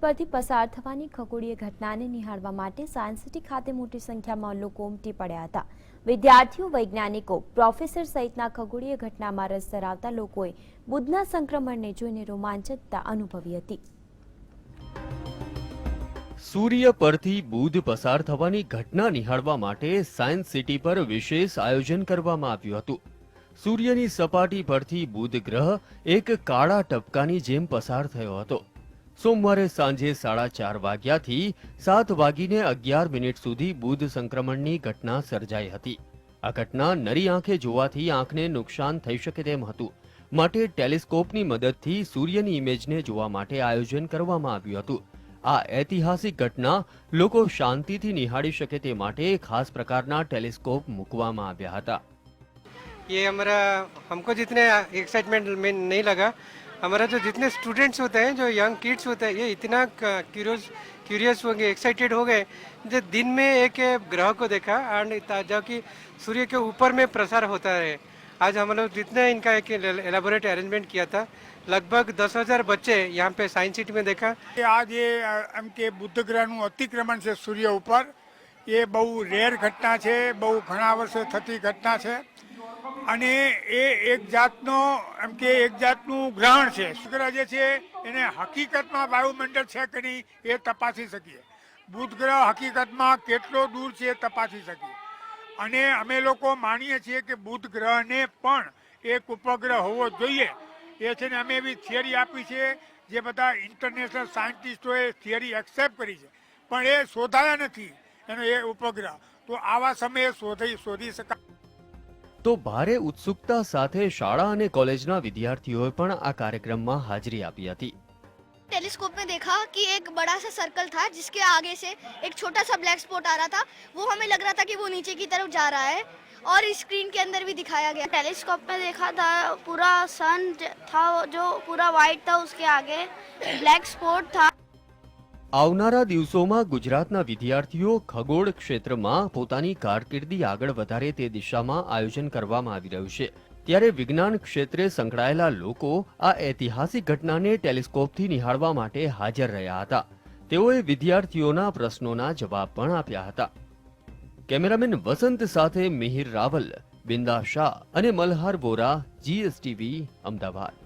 પરથી પસાર થવાની ખગોળીય ઘટનાને નિહાળવા માટે સાયન્સ સિટી ખાતે મોટી સંખ્યામાં લોકો ઉમટી પડ્યા હતા. વિદ્યાર્થીઓ, વૈજ્ઞાનિકો, પ્રોફેસર સહિતના ખગોળીય ઘટનામાં રસ ધરાવતા લોકોએ બુધના સંક્રમણને જોઈને રોમાંચકતા અનુભવી હતી. સૂર્ય પરથી બુધ પસાર થવાની ઘટના નિહાળવા માટે સાયન્સ સિટી પર વિશેષ આયોજન કરવામાં આવ્યું હતું. સૂર્યની સપાટી પરથી બુધ ગ્રહ એક કાળા ટપકાની જેમ પસાર થયો હતો. સોમવારે સાંજે સાડા ચાર વાગ્યાથી સાત વાગીને અગિયાર મિનિટ સુધી બુધ સંક્રમણની ઘટના સર્જાઈ હતી આ ઘટના નરી આંખે જોવાથી આંખને નુકસાન થઈ શકે તેમ હતું માટે ટેલિસ્કોપની મદદથી સૂર્યની ઇમેજને જોવા માટે આયોજન કરવામાં આવ્યું હતું આ ઐતિહાસિક ઘટના લોકો શાંતિથી નિહાળી શકે તે માટે ખાસ પ્રકારના ટેલિસ્કોપ મૂકવામાં આવ્યા હતા ये हमारा हमको जितने एक्साइटमेंट में नहीं लगा हमारा जो जितने स्टूडेंट्स होते हैं जो यंग किड्स होते हैं ये इतना क्यूरियस क्यूरियस हो गए एक्साइटेड हो गए जो दिन में एक ग्रह को देखा एंड जबकि सूर्य के ऊपर में प्रसार होता है आज हम लोग जितने इनका एक एलाबोरेट अरेंजमेंट किया था लगभग दस हज़ार बच्चे यहाँ पे साइंस सिटी में देखा કે આજ એ અ, એમ કે બુદ્ધ ગ્રહનું અતિક્રમણ છે સૂર્ય ઉપર એ બહુ રેર ઘટના છે બહુ ઘણા વર્ષે થતી ઘટના છે અને એ એક જાતનો, એમ કે એક જાતનું ગ્રહણ છે. શુક્ર જે છે, એને હકીકતમાં વાયુમંડળ છે કે નહીં એ તપાસી શકીએ. બુધ ગ્રહ હકીકતમાં કેટલો દૂર છે એ તપાસી શકીએ. અને અમે લોકો માનીએ છીએ કે બુધ ગ્રહને પણ એક ઉપગ્રહ હોવો જોઈએ. એ છે ને અમે એવી થિયરી આપી છે, જે બધા ઇન્ટરનેશનલ સાયન્ટિસ્ટોએ થિયરી એક્સેપ્ટ કરી છે. પણ એ શોધાયા નથી એનો એ ઉપગ્રહ. તો આવા સમયે શોધી શોધી શકાય. તો ભારે ઉત્સુકતા સાથે શાળા અને કોલેજના વિદ્યાર્થીઓએ પણ આ કાર્યક્રમમાં હાજરી આપી હતી टेलीस्कोप में देखा कि एक बड़ा सा सर्कल था जिसके आगे से एक छोटा सा ब्लैक स्पॉट आ रहा था वो हमें लग रहा था कि वो नीचे की तरफ जा रहा है और इस स्क्रीन के अंदर भी दिखाया गया टेलीस्कोप में देखा था पूरा सन था जो पूरा वाइट था उसके आगे ब्लैक स्पॉट था આવનારા દિવસોમાં ગુજરાતના વિદ્યાર્થીઓ ખગોળ ક્ષેત્રમાં પોતાની કારકિર્દી આગળ વધારે તે દિશામાં આયોજન કરવામાં આવી રહ્યું છે. ત્યારે વિજ્ઞાન ક્ષેત્રે સંકળાયેલા લોકો આ ઐતિહાસિક ઘટનાને ટેલિસ્કોપથી નિહાળવા માટે હાજર રહ્યા હતા. તેઓએ વિદ્યાર્થીઓના પ્રશ્નોના જવાબ પણ આપ્યા હતા. કેમેરામેન વસંત સાથે મિહિર રાવલ, બિંદા શાહ અને મલ્હાર વોરા, જીએસટીવી, અમદાવાદ.